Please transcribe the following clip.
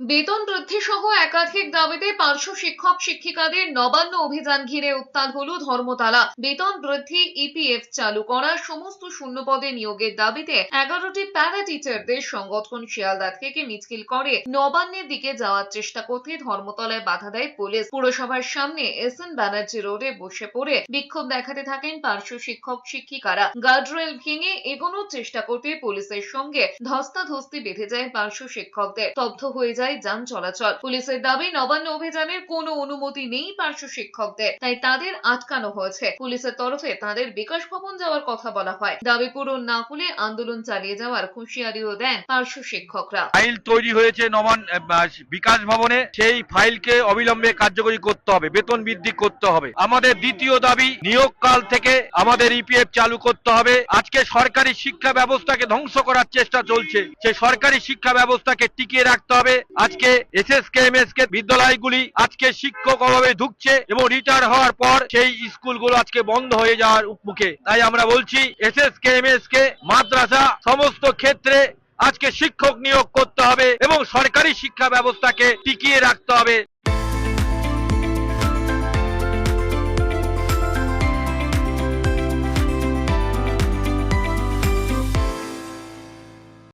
বেতন বৃদ্ধি সহ একাধিক দাবিতে পার্শ্ব শিক্ষক শিক্ষিকাদের নবান্ন অভিযান ঘিরে উত্তাল হল ধর্মতলা। বেতন বৃদ্ধি ইপিএফ চালু করা, সমস্ত শূন্যপদে নিয়োগের দাবিতে এগারোটি প্যারা টিচারদের সংগঠন শিয়ালদা থেকে মিছিল করে নবান্নের দিকে যাওয়ার চেষ্টা করতে ধর্মতলায় বাধা দেয় পুলিশ। পুরসভার সামনে এস এন ব্যানার্জি রোডে বসে পড়ে বিক্ষোভ দেখাতে থাকেন পার্শ্ব শিক্ষক শিক্ষিকারা। গার্ডরেল ভেঙে এগোনোর চেষ্টা করতে পুলিশের সঙ্গে ধস্তাধস্তি বেঁধে যায় পার্শ্ব শিক্ষকদের। স্তব্ধ হয়ে যায় যান চলাচল। পুলিশের দাবি, নবান্ন অভিযানের কোনো অনুমতি নেই পার্শ্ব শিক্ষকদের, তাই তাদের আটকানো হয়েছে। পুলিশের তরফে তাদের বিকাশ ভবন যাওয়ার কথা বলা হয়। দাবি পূরণ না হলে আন্দোলন চালিয়ে যাওয়ার হুঁশিয়ারিও দেন পার্শ্ব শিক্ষকরা। ফাইল তৈরি হয়েছে নবান বিকাশ ভবনে। সেই ফাইলকে অবিলম্বে কার্যকরী করতে হবে, বেতন বৃদ্ধি করতে হবে। আমাদের দ্বিতীয় দাবি, নিয়োগকাল থেকে আমাদের ইপিএফ চালু করতে হবে। আজকে সরকারি শিক্ষা ব্যবস্থাকে ধ্বংস করার চেষ্টা চলছে। সেই সরকারি শিক্ষা ব্যবস্থাকে টিকিয়ে রাখতে হবে। আজকে S S K M S K বিদ্যালয়গুলি আজকে শিক্ষক অভাবে ঢুকছে এবং রিটায়ার হওয়ার পর সেই স্কুলগুলো আজকে বন্ধ হয়ে যাওয়ার মুখে। তাই আমরা বলছি S S K M S K মাদ্রাসা সমস্ত ক্ষেত্রে আজকে শিক্ষক নিয়োগ করতে হবে এবং সরকারি শিক্ষা ব্যবস্থাকে টিকিয়ে রাখতে হবে।